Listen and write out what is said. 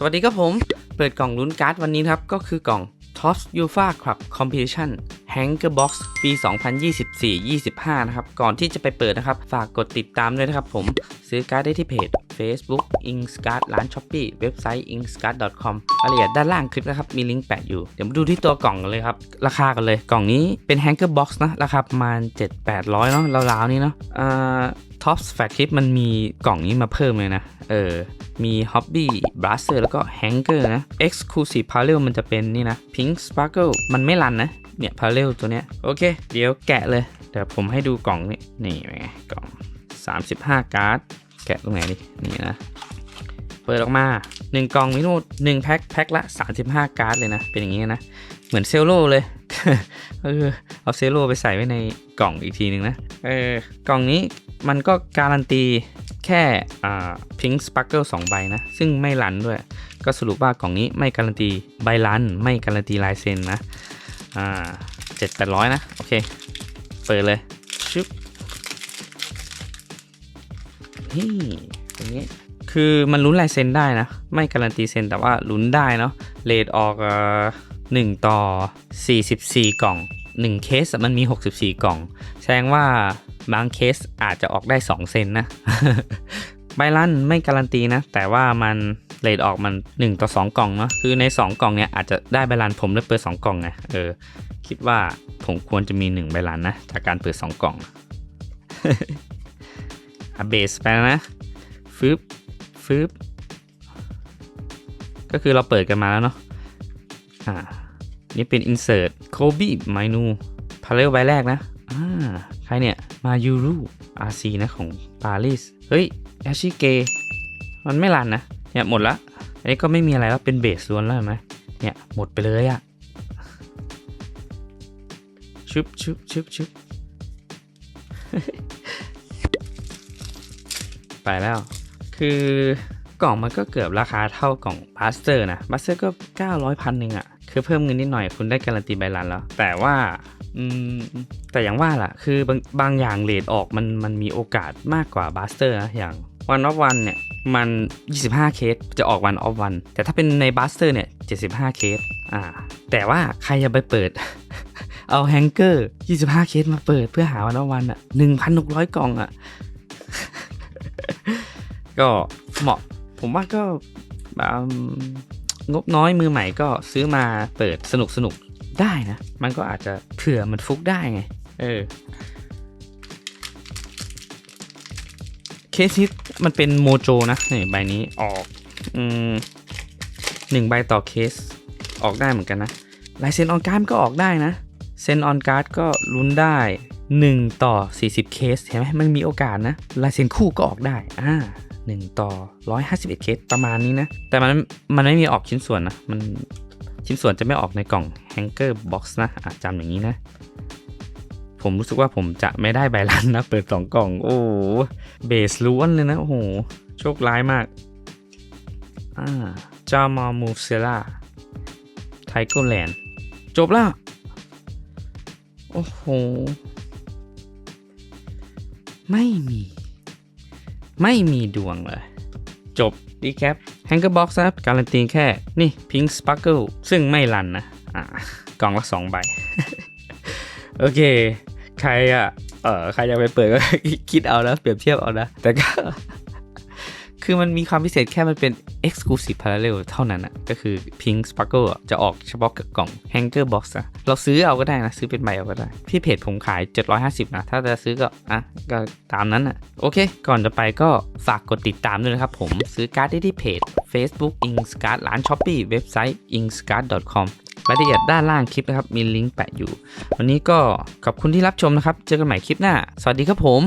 สวัสดีครับผม เปิดกล่องลุ้นการ์ดวันนี้ครับ ก็คือกล่อง Tops UFA Club Competition Hanker Box ปี 2024-25 นะครับ ก่อนที่จะไปเปิดนะครับ ฝากกดติดตามด้วยนะครับผม ซื้อการ์ดได้ที่เพจ Facebook Inkstart ร้าน Shopee เว็บไซต์ inkstart.com รายละเอียดด้านล่างคลิปนะครับ มีลิงก์แปะอยู่ เดี๋ยวมาดูที่ตัวกล่องกันเลยครับ ราคากันเลย กล่องนี้เป็น Hanker Box นะ ราคาประมาณ 7-800เนาะราวๆนี้เนาะอ่า Tops Fat Clip มันมีกล่องนี้มาเพิ่มเลยนะ เออ มี Hobby Blaster แล้วก็ Hanger นะ Exclusive Parallel มันจะเป็นนี่นะ Pink Sparkle มันไม่รันนะ เนี่ย Parallel ตัวเนี้ย โอเค เดี๋ยวแกะเลย เดี๋ยวผมให้ดูกล่องนี่นี่ไงกล่อง 35 การ์ด แกะตรงไหนดิ นี่นะ เปิดออกมา 1 กล่องมีทั้งหมด1แพ็คแพ็คละ 35 การ์ดเลยนะ เป็นอย่างงี้นะ เหมือนเซลโลเลยเออเอาเซลโลไปใส่ไว้ในกล่องอีกทีหนึ่งนะ เออกล่องนี้ มันก็การันตีแค่อ่า Pink Sparkle 2ใบนะ ซึ่งไม่รันด้วย ก็สรุปว่ากล่องนี้ไม่การันตีใบรัน ไม่การันตีลายเซ็นนะอ่าเจ็ดแปดร้อยนะ โอเค เปิดเลยชึบนี่ตรงนี้คือมันลุ้นลายเซ็นได้นะ ไม่การันตีเซ็นแต่ว่าลุ้นได้เนาะเลทออกหนึ่งต่อ 44 กล่อง 1เคสมันมี 64 กล่อง แสดงว่าบางเคสอาจจะออกได้ 2 เซนนะ ใบลั่นไม่การันตีนะ แต่ว่ามันเลทออกมัน 1 ต่อ 2 กล่องเนาะ คือใน 2 กล่องเนี่ยอาจจะได้ใบลั่นผมได้เปิด 2 กล่องไง เออ คิดว่าผมควรจะมี 1 ใบลั่นนะ จากการเปิด 2 กล่องอะเบสไปแล้วนะฟึบฟึบก็คือเราเปิดกันมาแล้วเนาะ อ่า นี่เป็น insert Kobe Minu พาเลลใบแรกนะอ่าใครเนี่ย มายูรุ RC นะของปารีส เฮ้ยแอชิเกมันไม่รันนะ เนี่ยหมดละ อันนี้ก็ไม่มีอะไรแล้ว เป็นเบสล้วนแล้วเห็นไหมเนี่ยหมดไปเลยอะชุบชุบชุบชุบไปแล้ว คือ กล่องมันก็เกือบราคาเท่ากล่องบาสเตอร์นะบาสเตอร์ก็ 900พันหนึ่งอะคือเพิ่มเงินนิดหน่อยคุณได้การันตีใบรันแล้ว แต่ว่าอืมแต่อย่างว่าล่ะ คือบางบางอย่างเลทออกมันมันมีโอกาสมากกว่าบาสเตอร์นะอย่างวันออฟวันเนี่ยมัน 25 เคสจะออกวันออฟวัน แต่ถ้าเป็นในบาสเตอร์เนี่ย75 เคสอ่าแต่ว่าใครจะไปเปิด เอาแฮงเกอร์ 25 เคสมาเปิดเพื่อหาวันออฟวันอะ1,600 กล่องอะก็เหมาะ ผมว่าก็งบน้อยมือใหม่ก็ซื้อมาเปิดสนุกสนุกได้นะ มันก็อาจจะเผื่อมันฟุกได้ไง เออ เคสนี้มันเป็นโมโจนะนี่ใบนี้ออกอืมหนึ่งใบต่อเคสออกได้เหมือนกันนะลายเซ็นออนการ์ดก็ออกได้นะ เซ็นออนการ์ดก็ลุ้นได้ 1 ต่อ 40 เคสเห็นไหมมันมีโอกาสนะลายเซ็นคู่ก็ออกได้อ่า 1 ต่อ 151 เคสประมาณนี้นะ แต่มันมันไม่มีออกชิ้นส่วนนะ มันชิ้นส่วนจะไม่ออกในกล่อง Hanker Box นะอะจำอย่างนี้นะ ผมรู้สึกว่าผมจะไม่ได้ใบลันนะ เปิด 2 กล่อง โอ้เบสล้วนเลยนะ โอ้โห โชคร้ายมาก อ่าจามามูเซล่าไทโกแลนด์จบแล้ว โอ้โห ไม่มี ไม่มีดวงเลย จบดีแคปแฮนเกอร์บ็อกซ์ครับการันตีแค่ นี่พิงค์สปักเกิลซึ่งไม่รันนะอ่ากล่องละ2ใบ โอเค ใครอะ เออใครอยากไปเปิดก็คิดเอานะ เปรียบเทียบเอานะ แต่ก็ คือมันมีความพิเศษแค่มันเป็น exclusive parallel เท่านั้นอะก็คือ pink sparkle อะจะออกเฉพาะกับกล่อง hanger box อะเราซื้อเอาก็ได้นะ ซื้อเป็นใบเอาก็ได้ ที่เพจผมขาย 750 นะ ถ้าจะซื้อก็ อะ ก็ตามนั้นอะโอเค ก่อนจะไปก็ฝากกดติดตามด้วยนะครับผมซื้อการ์ดได้ที่เพจ Facebook Inkstart ร้าน Shopee เว็บไซต์ inkstart.com รายละเอียดด้านล่างคลิปนะครับ มีลิงก์แปะอยู่ วันนี้ก็ขอบคุณที่รับชมนะครับ เจอกันใหม่คลิปหน้า สวัสดีครับผม